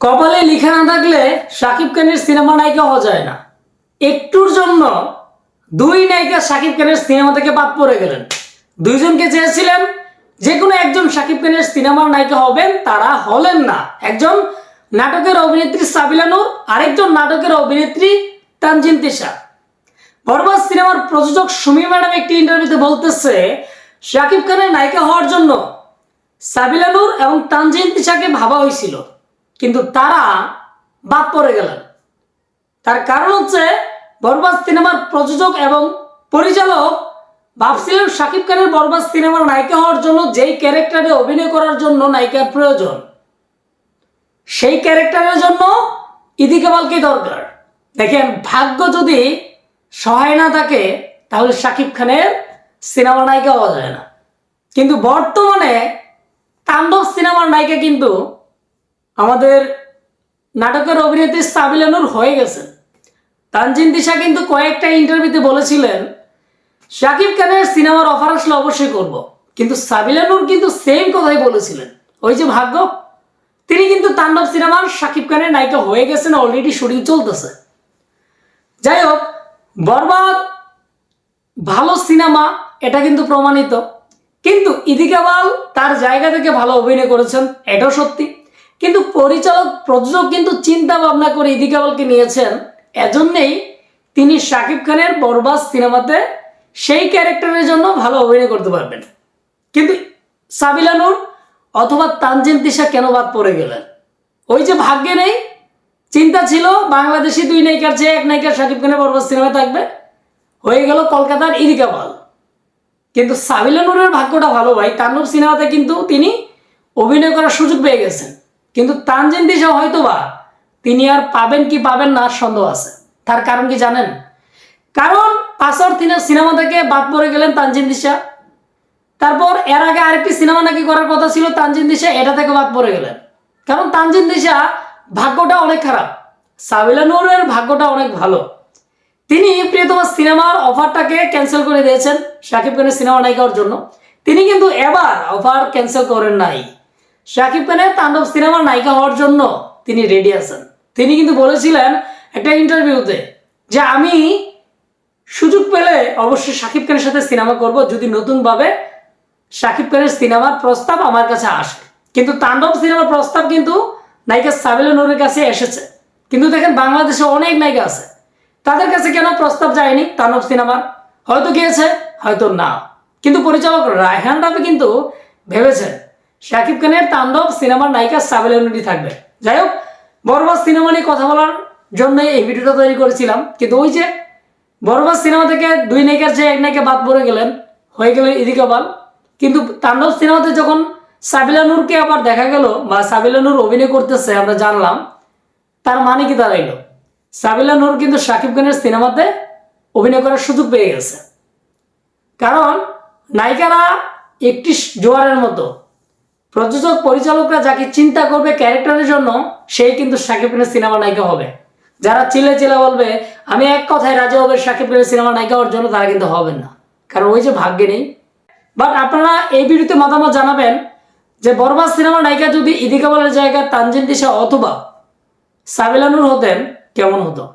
কপালে লিখা না থাকলে শাকিব খানের সিনেমা নায়িকা হওয়া যায় না। একটুর জন্য দুই নায়িকা শাকিব খানের সিনেমা থেকে বাদ পড়ে গেলেন। দুইজনকে চেয়েছিলেন যে কোনো একজন শাকিব খানের সিনেমার নায়িকা হবেন, তারা হলেন না। একজন নাটকের অভিনেত্রী সাবিলা নূর, আরেকজন নাটকের অভিনেত্রী তানজিন তিশা। বরবাদ সিনেমার প্রযোজক সুমি ম্যাডাম একটি ইন্টারভিউতে বলতেছে শাকিব খানের নায়িকা হওয়ার জন্য সাবিলা নূর এবং তানজিন তিশাকে ভাবা হয়েছিল। কিন্তু তারা বাদ পড়ে গেলেন। তার কারণ হচ্ছে বরবাদ সিনেমার প্রযোজক এবং পরিচালক ভাবছিলেন শাকিব খানের বরবাদ সিনেমার নায়িকা হওয়ার জন্য যেই ক্যারেক্টারে অভিনয় করার জন্য নায়িকার প্রয়োজন, সেই ক্যারেক্টারের জন্য ইদি কামালকে দরকার। দেখেন, ভাগ্য যদি সহায় না থাকে, তাহলে শাকিব খানের সিনেমা নায়িকা হওয়া যায় না। কিন্তু বর্তমানে তাণ্ডব সিনেমার নায়িকা কিন্তু আমাদের নাটকের অভিনেত্রী সাবিলানুর হয়ে গেছেন তানজিন দিশা কিন্তু কয়েকটা ইন্টারভিউতে বলেছিলেন, শাকিব খানের সিনেমার অফার আসলে অবশ্যই করব। কিন্তু সাবিলানুর কিন্তু সেম কথাই বলেছিলেন। ওই যে ভাগ্য, তিনি কিন্তু তাণ্ডব সিনেমার শাকিব খানের নায়িকা হয়ে গেছেন অলরেডি শুটিং চলতেছে। যাই হোক, বরবাদ, ভালো সিনেমা, এটা কিন্তু প্রমাণিত। কিন্তু ইদিকাবাল তার জায়গা থেকে ভালো অভিনয় করেছেন, এটাও সত্যি। কিন্তু পরিচালক প্রযোজক কিন্তু চিন্তা ভাবনা করে ইদিকাবালকে নিয়েছেন। এজন্যেই তিনি শাকিব খানের বরবাদ সিনেমাতে সেই ক্যারেক্টারের জন্য ভালো অভিনয় করতে পারবেন। কিন্তু সাবিলানুর অথবা তানজিন তিশা কেন বাদ পড়ে গেলেন? ওই যে ভাগ্যে নেই, চিন্তা ছিল, বাংলাদেশি দুই নায়িকার চেয়ে এক নায়িকার শাকিব খানের বরবাদ সিনেমা থাকবে। হয়ে গেল কলকাতার ইদিকাবাল কিন্তু সাবিলা নূরের ভাগ্যটা ভালো ভাই তান্ডব সিনেমাতে কিন্তু তিনি অভিনয় করার সুযোগ পেয়ে গেছেন। কিন্তু তানজিন দিশা হয়তো বা তিনি আর পাবেন কি পাবেন না সন্দেহ আছে। তার কারণ কি জানেন? কারণ পাঁচর সিনেমা থেকে বাদ পড়ে গেলেন তানজিন দিশা। তারপর এর আগে আরেকটি সিনেমা নাকি করার কথা ছিল তানজিন দিশা, এটা থেকে বাদ পড়ে গেলেন। কারণ তানজিন দিশা ভাগ্যটা অনেক খারাপ। সাবিলা নূরের ভাগ্যটা অনেক ভালো। তিনি প্রিয়তমা সিনেমার অফারটাকে ক্যান্সেল করে দিয়েছেন, শাকিব খানের সিনেমা নায়িকার জন্য। তিনি কিন্তু এবার অফার ক্যান্সেল করেন নাই। শাকিব খানের তাণ্ডব সিনেমার নায়িকা হওয়ার জন্য তিনি রেডি আছেন। তিনি কিন্তু বলেছিলেন একটা ইন্টারভিউতে যে আমি সুযোগ পেলে অবশ্যই শাকিব খানের সাথে সিনেমা করব, যদি নতুনভাবে শাকিব খানের সিনেমার প্রস্তাব আমার কাছে আসে। কিন্তু তাণ্ডব সিনেমার প্রস্তাব কিন্তু নায়িকা সাবিলা নুরের কাছে এসেছে। কিন্তু দেখেন বাংলাদেশে অনেক নায়িকা আছে। তাদের কাছে কেন প্রস্তাব যায়নি তাণ্ডব সিনেমার? হয়তো গিয়েছে, হয়তো না। কিন্তু পরিচালক রায়হান রাফি কিন্তু ভেবেছেন শাকিব খানের তাণ্ডব সিনেমার নায়িকা সাবিলা নুরি থাকবে। যাই হোক, বরবাদ সিনেমা নিয়ে কথা বলার জন্য এই ভিডিওটা তৈরি করেছিলাম। কিন্তু ওই যে বরবাদ সিনেমা থেকে দুই নায়িকার যে এক নায়িকা বাদ পড়ে গেলেন, হয়ে গেলেন ইদিকাবাল কিন্তু তাণ্ডব সিনেমাতে যখন সাবিলা নূরকে আবার দেখা গেল বা সাবিলা নূর অভিনয় করতেছে, আমরা জানলাম, তার মানে কি দাঁড়াইলো? সাবিলা নূর কিন্তু শাকিব খানের সিনেমাতে অভিনয় করার সুযোগ পেয়ে গেছে। কারণ নায়িকারা একটি জোয়ারের মতো প্রযোজক পরিচালকরা যাকে চিন্তা করবে ক্যারেক্টারের জন্য, সেই কিন্তু শাকিব খানের সিনেমা নায়িকা হবে। যারা চিলে চিলে বলবে, আমি এক কথায় রাজা হবে শাকিব খানের সিনেমা নায়িকা হওয়ার জন্য, তারা কিন্তু হবেন না। কারণ ওই যে ভাগ্যে নেই। বাট আপনারা এই ভিডিওতে মতামত জানাবেন যে, বরবাদ সিনেমা নায়িকা যদি ইদিকাবালের জায়গায় তানজিন দিশা অথবা সাবিলানুর হতেন, কেমন হতো?